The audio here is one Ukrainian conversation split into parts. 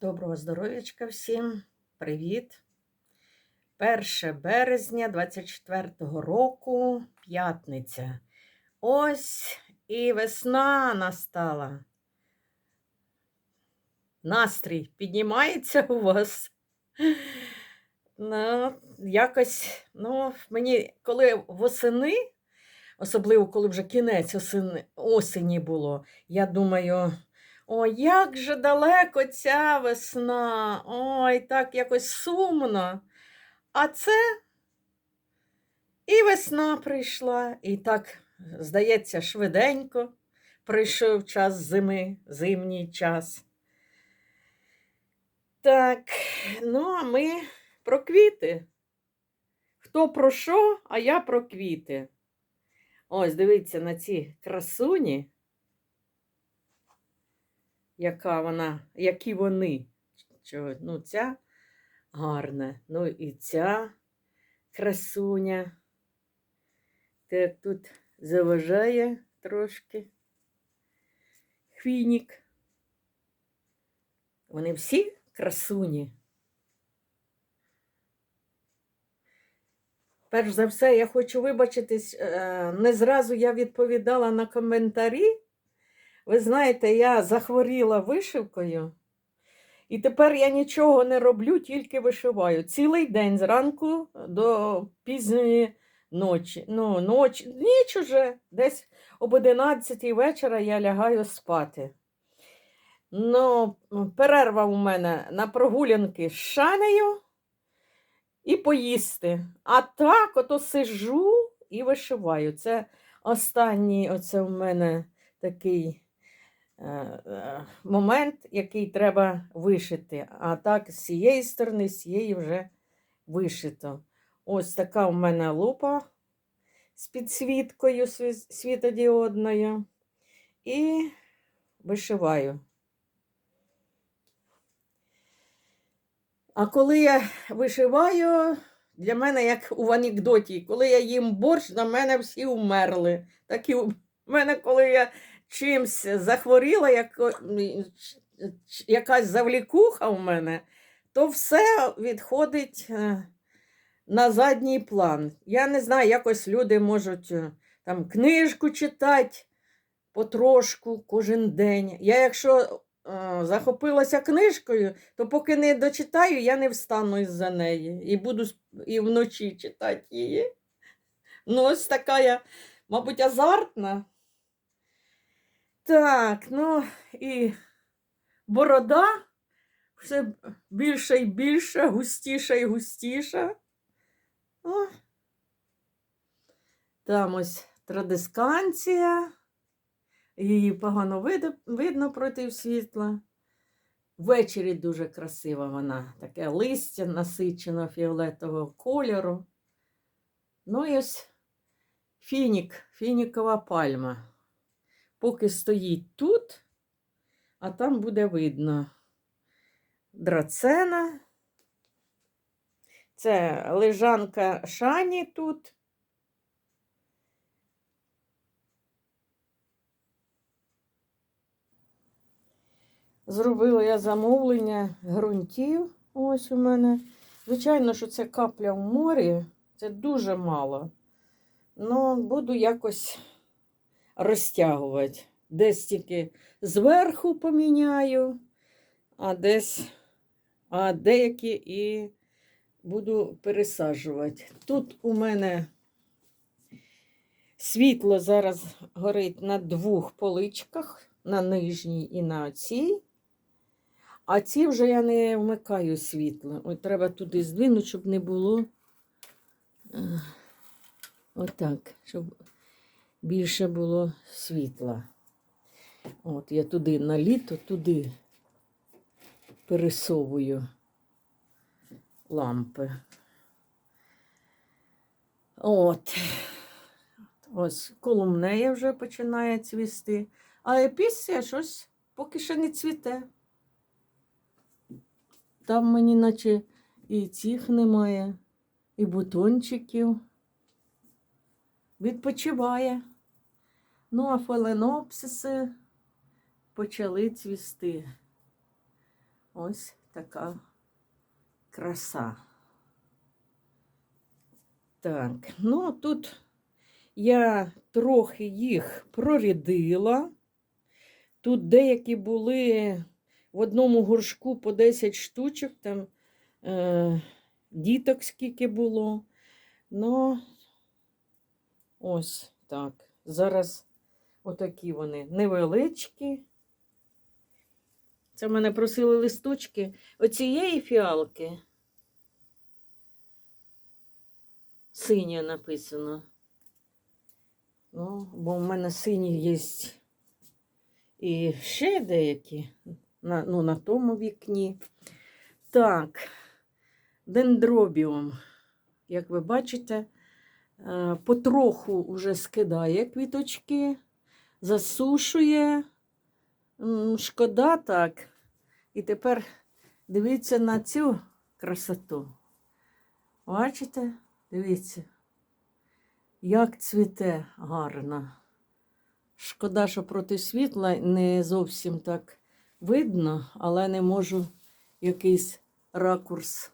Доброго здоров'ячка всім. Привіт. 1 березня 24-го року, п'ятниця. Ось і весна настала. Настрій піднімається у вас. Ну, якось, ну, мені, коли восени, особливо коли вже кінець осені було, я думаю. Ой, як же далеко ця весна. Ой, так якось сумно. А це і весна прийшла, і так, здається, швиденько прийшов час зими, зимній час. Так, ну, а ми про квіти. Хто про що, а я про квіти. Ось, дивіться на ці красуні яка вона, які вони. Ну, ця гарна. Ну і ця красуня. Так тут заважає трошки хвійник. Вони всі красуні. Перш за все, я хочу вибачитись, е, не зразу я відповідала на коментарі. Ви знаєте, я захворіла вишивкою, і тепер я нічого не роблю, тільки вишиваю. Цілий день зранку до пізньої ночі. Ну, ноч, ніч уже, десь об 11 вечора я лягаю спати. Ну, перерва у мене на прогулянки з шанею і поїсти. А так ото сижу і вишиваю. Це останній оце у мене такий. Е, е, момент, який треба вишити. А так, з цієї сторони, з цієї вже вишито. Ось така у мене лупа з підсвіткою світодіодною. І вишиваю. А коли я вишиваю, для мене, як у анекдоті, коли я їм борщ, на мене всі умерли. Так і у мене, коли я чимсь захворіла, як, якась завлікуха у мене, то все відходить е, на задній план. Я не знаю, якось люди можуть е, там книжку читати потрошку кожен день. Я, якщо е, захопилася книжкою, то поки не дочитаю, я не встану із-за неї і буду і вночі читати її. Ну, ось така я, мабуть, азартна. Так, ну і борода все більше і більше, густіша і густіша. О. Там ось традисканція. Її погано видно проти світла. Ввечері дуже красива вона, таке листя насичено фіолетового кольору. Ну і ось фінік, фінікова пальма поки стоїть тут, а там буде видно драцена. Це лежанка шані тут. Зробила я замовлення ґрунтів. Ось у мене. Звичайно, що це капля в морі, це дуже мало. Ну, буду якось розтягувати. Десь тільки зверху поміняю, а десь, а деякі і буду пересаджувати. Тут у мене світло зараз горить на двох поличках, на нижній і на цій. А ці вже я не вмикаю світло. Ой, треба туди здвинути, щоб не було. Е, отак, щоб більше було світла. От я туди на літо, туди пересовую лампи. От. Ось колумнея вже починає цвісти, а епісія щось поки ще не цвіте. Там мені наче і цих немає, і бутончиків. Відпочиває. Ну, а фаленопсиси почали цвісти. Ось така краса. Так, ну тут я трохи їх прорядила. Тут деякі були в одному горшку по 10 штучок, там е, діток скільки було. Ну, ось так. Зараз отакі вони невеличкі. Це в мене просили листочки оцієї фіалки. Синя написано. Ну, бо в мене сині є і ще деякі на, ну, на тому вікні. Так, дендробіум, як ви бачите, е, потроху вже скидає квіточки, засушує. Шкода так. І тепер дивіться на цю красоту. Бачите? Дивіться, як цвіте гарно. Шкода, що проти світла не зовсім так видно, але не можу якийсь ракурс.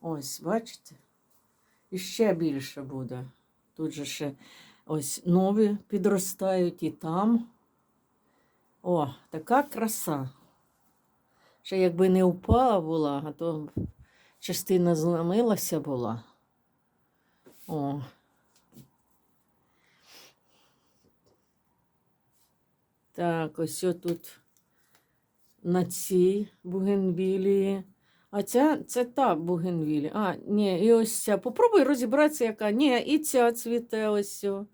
Ось, бачите? І ще більше буде. Тут же ще ось нові підростають і там. О, така краса. Ще якби не впала була, а то частина зламилася була. О. Так, ось тут на цій бугенвілії. А ця це та бугенвілія. А, ні, і ось ця. Попробуй розібратися, яка. Ні, і ця цвіте ось. сьо.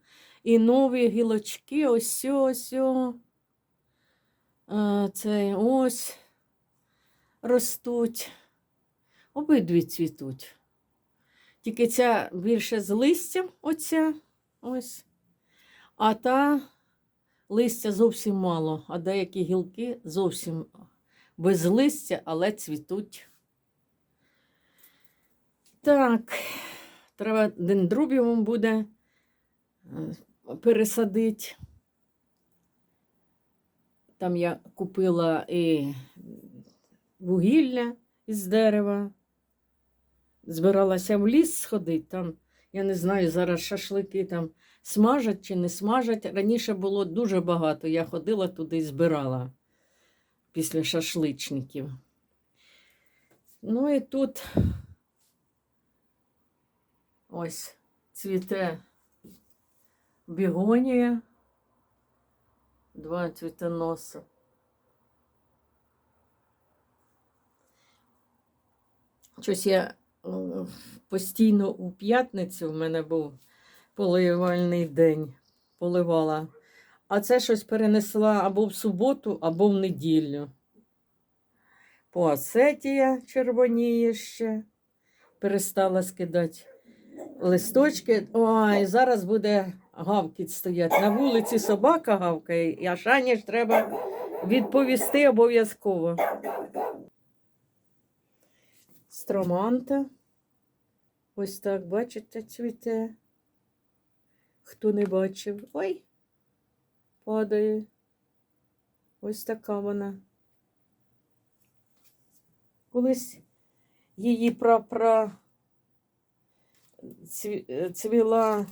І нові гілочки, ось ось. Це ось ростуть. Обидві цвітуть. Тільки ця більше з листям, оця ось. А та листя зовсім мало, а деякі гілки зовсім без листя, але цвітуть. Так, треба дендробіум буде пересадити. Там я купила і вугілля із дерева. Збиралася в ліс сходити. Там, я не знаю, зараз шашлики там смажать чи не смажать. Раніше було дуже багато. Я ходила туди і збирала після шашличників. Ну і тут ось цвіте бігонія, два цвітоноса. Щось я е, постійно у п'ятницю в мене був поливальний день, поливала. А це щось перенесла або в суботу, або в неділю. Поасетія червоніє ще. Перестала скидати листочки. Ой, зараз буде гавкіт стояти. На вулиці собака гавкає, а Шані ж треба відповісти обов'язково. Строманта. Ось так, бачите, цвіте. Хто не бачив. Ой, падає. Ось така вона. Колись її прапра цвіла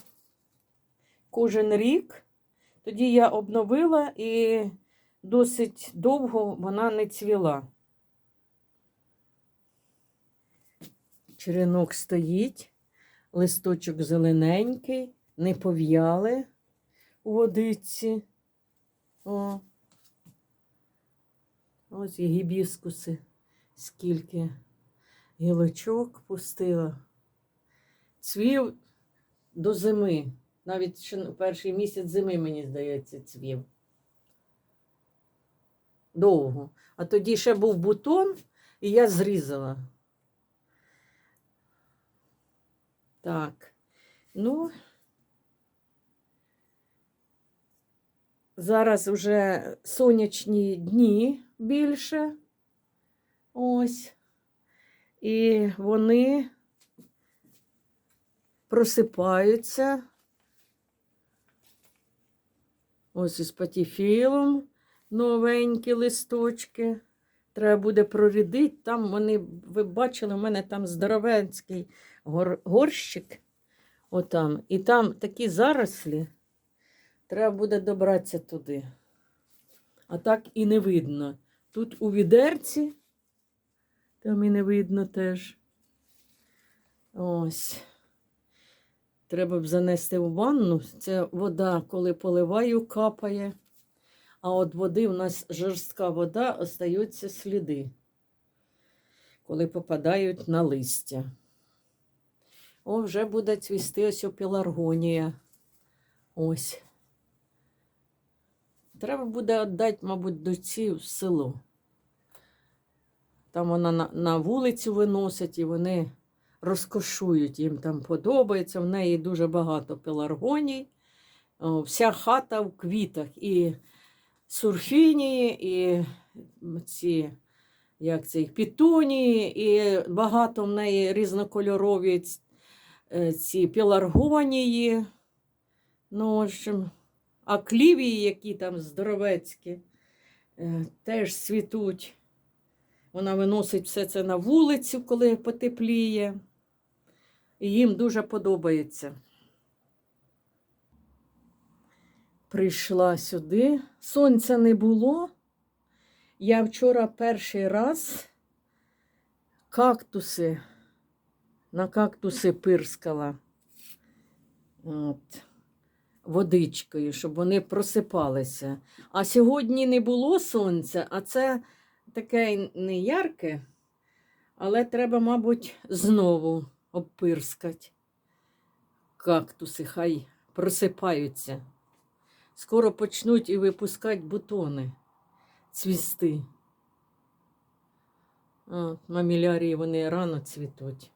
кожен рік. Тоді я обновила і досить довго вона не цвіла. Черенок стоїть, листочок зелененький, не пов'яли у водиці. О. Ось і гібіскуси, скільки гілочок пустила. Цвів до зими. Навіть ще перший місяць зими, мені здається, цвів. Довго. А тоді ще був бутон, і я зрізала. Так, ну, зараз вже сонячні дні більше. Ось. І вони просипаються. Ось із патіфілом новенькі листочки Треба буде прорядити. Там вони, ви бачили, у мене там здоровенський гор, горщик. Отам. І там такі зарослі. Треба буде добратися туди. А так і не видно. Тут у відерці, там і не видно теж. Ось. Треба б занести в ванну. Це вода, коли поливаю, капає. А от води у нас жорстка вода, остаються сліди, коли попадають на листя. О, вже буде цвісти ось пеларгонія. Ось. Треба буде віддати, мабуть, доці в село. Там вона на, на вулицю виносить і вони розкошують, їм там подобається. В неї дуже багато пеларгоній. Вся хата в квітах. І сурфінії, і ці, як це, пітунії, і багато в неї різнокольорові е, ці пеларгонії. Ну, в общем, а клівії, які там здоровецькі, е, теж цвітуть. Вона виносить все це на вулицю, коли потепліє. І їм дуже подобається. Прийшла сюди. Сонця не було. Я вчора перший раз кактуси, на кактуси пирскала От, водичкою, щоб вони просипалися. А сьогодні не було сонця, а це таке не ярке, але треба, мабуть, знову обпирскати. Кактуси хай просипаються. Скоро почнуть і випускати бутони, цвісти. От, мамілярії вони рано цвітуть.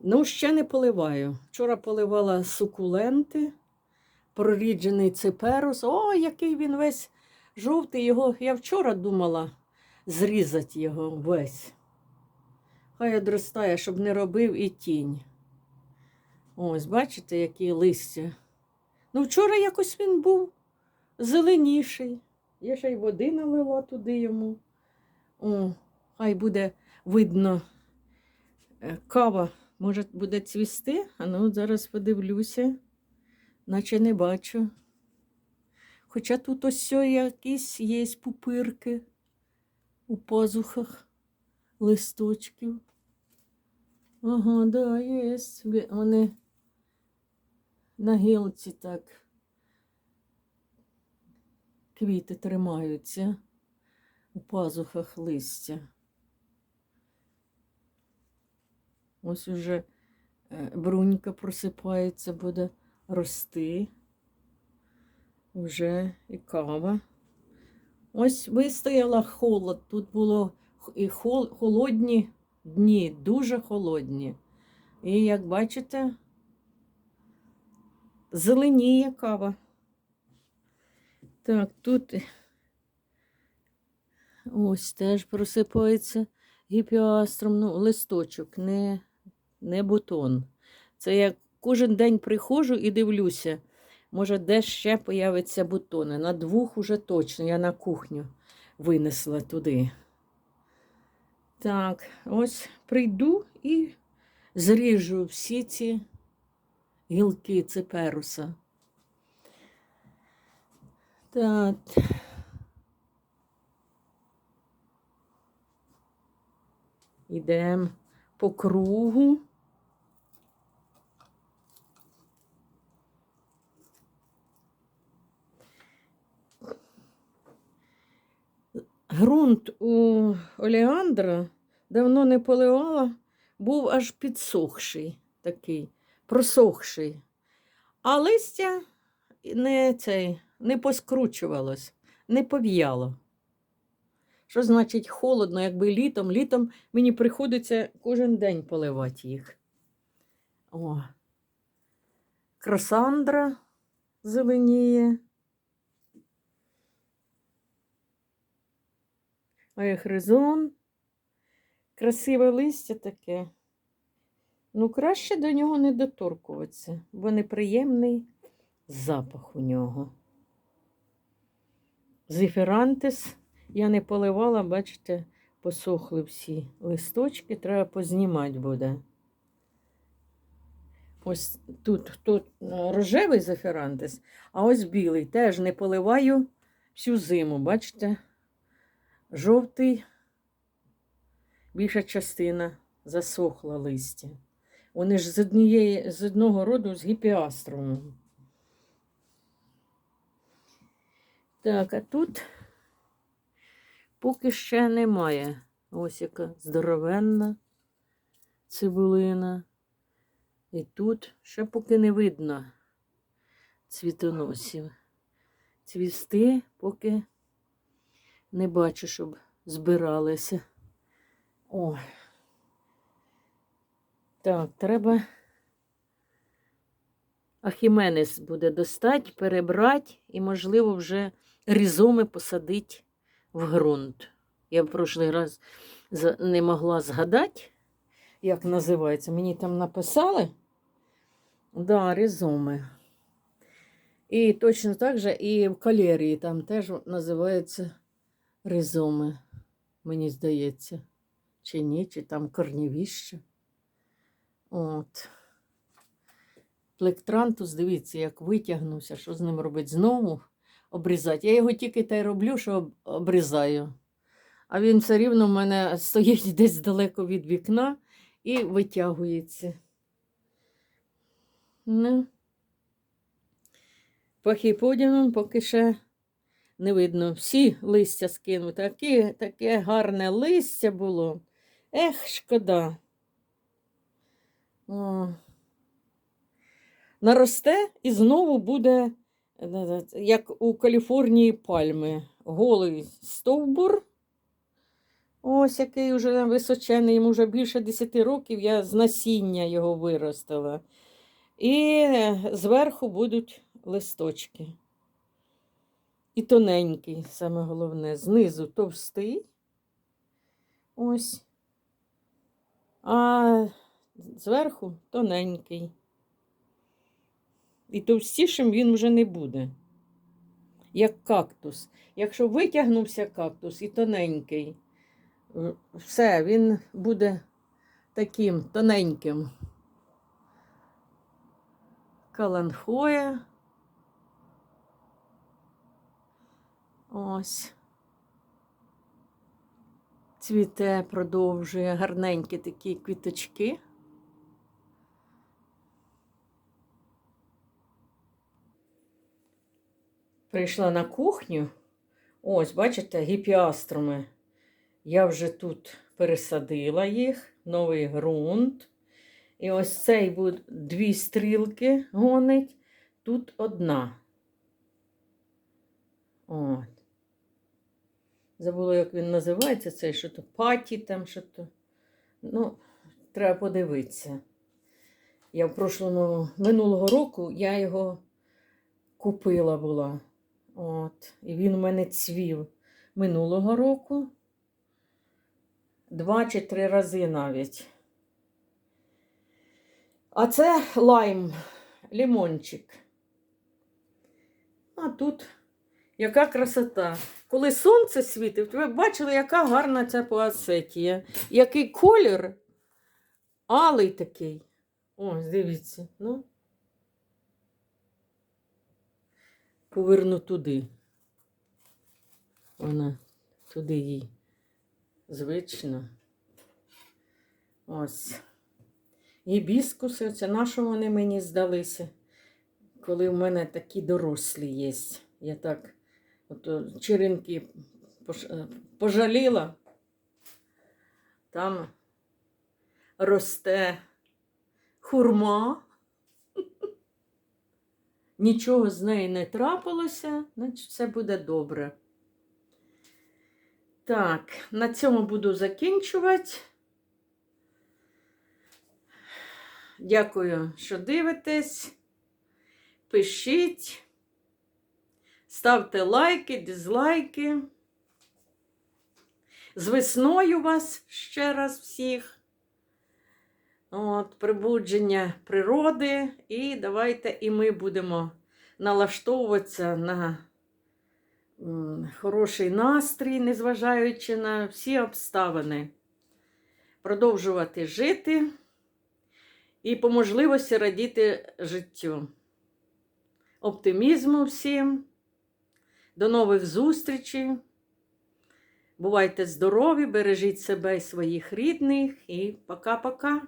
Ну, ще не поливаю. Вчора поливала сукуленти, проріджений циперус. О, який він весь жовтий. Його я вчора думала зрізати його весь. Хай одростає, щоб не робив і тінь. Ось, бачите, які листя. Ну, вчора якось він був зеленіший. Я ще й води налила туди йому. О, хай буде видно е, кава. Може, буде цвісти? А ну, зараз подивлюся, наче не бачу. Хоча тут ось якісь є пупирки у пазухах листочків. Ага, да, є. Вони на гілці так квіти тримаються у пазухах листя. Ось уже е, брунька просипається, буде рости. Вже і кава. Ось вистояла холод. Тут було і хол- холодні дні, дуже холодні. І як бачите, зеленіє кава. Так, тут ось теж просипається гіпіастром, ну, листочок, не, не бутон. Це я кожен день приходжу і дивлюся. Може, де ще появиться бутони. На двох уже точно. Я на кухню винесла туди. Так, ось прийду і зріжу всі ці гілки циперуса. Так. Ідемо по кругу. Грунт у Олеандра давно не поливала, був аж підсохший такий, просохший. А листя не, цей, не поскручувалось, не пов'яло. Що значить холодно, якби літом? Літом мені приходиться кожен день поливати їх. О. Красандра зеленіє. Хризон. Красиве листя таке. Ну, краще до нього не доторкуватися, бо неприємний запах у нього. Зефірантис Я не поливала, бачите, посохли всі листочки, треба познімати буде. Ось тут, тут е, рожевий зафірантис, а ось білий. Теж не поливаю всю зиму, бачите? Жовтий, більша частина засохла листя. Вони ж з, однієї, з одного роду з гіпіаструмом. Так, а тут поки ще немає. Ось яка здоровенна цибулина. І тут ще поки не видно цвітоносів. Цвісти поки не бачу, щоб збиралися. О. Так, треба. Ахіменес буде достать, перебрати і, можливо, вже різоми посадити в ґрунт. Я в прошлий раз не могла згадати, як називається. Мені там написали. Да, різоми. І точно так же і в калерії там теж називається ризоми, мені здається. Чи ні, чи там корнівіще. От. Плектрантус, дивіться, як витягнувся, що з ним робить знову обрізати. Я його тільки та й роблю, що обрізаю. А він все рівно в мене стоїть десь далеко від вікна і витягується. Ну. Пахіподіум поки ще не видно. Всі листя скинуть. Такі, таке гарне листя було. Ех, шкода. О. Наросте і знову буде, е, як у Каліфорнії пальми. Голий стовбур. Ось який вже височений, йому вже більше 10 років, я з насіння його виростила. І е, зверху будуть листочки. І тоненький, саме головне, знизу товстий. Ось. А зверху тоненький. І товстішим він вже не буде. Як кактус. Якщо витягнувся кактус і тоненький, все, він буде таким тоненьким. Каланхоя. Ось. Цвіте, продовжує гарненькі такі квіточки. Прийшла на кухню. Ось, бачите, гіпіаструми. Я вже тут пересадила їх, новий ґрунт. І ось цей буде дві стрілки гонить, тут одна. От. Забула, як він називається, цей що то паті там, що то. Ну, треба подивитися. Я в прошлому, минулого року я його купила була. От. І він у мене цвів минулого року. Два чи три рази навіть. А це лайм, лимончик. А тут яка красота. Коли сонце світить, ви бачили, яка гарна ця поасетія. Який колір алий такий. Ось, дивіться. Ну. Поверну туди. Вона туди їй звично. Ось. Гібіскуси, це на що вони мені здалися, коли в мене такі дорослі є. Я так ото черенки е, пожаліла. Там росте хурма. Нічого з неї не трапилося, значить все буде добре. Так, на цьому буду закінчувати. Дякую, що дивитесь. Пишіть, ставте лайки, дизлайки. З весною вас ще раз всіх. От, прибудження природи. І давайте і ми будемо налаштовуватися на хороший настрій, незважаючи на всі обставини. Продовжувати жити і по можливості радіти життю. Оптимізму всім. До нових зустрічей. Бувайте здорові, бережіть себе і своїх рідних. І пока-пока.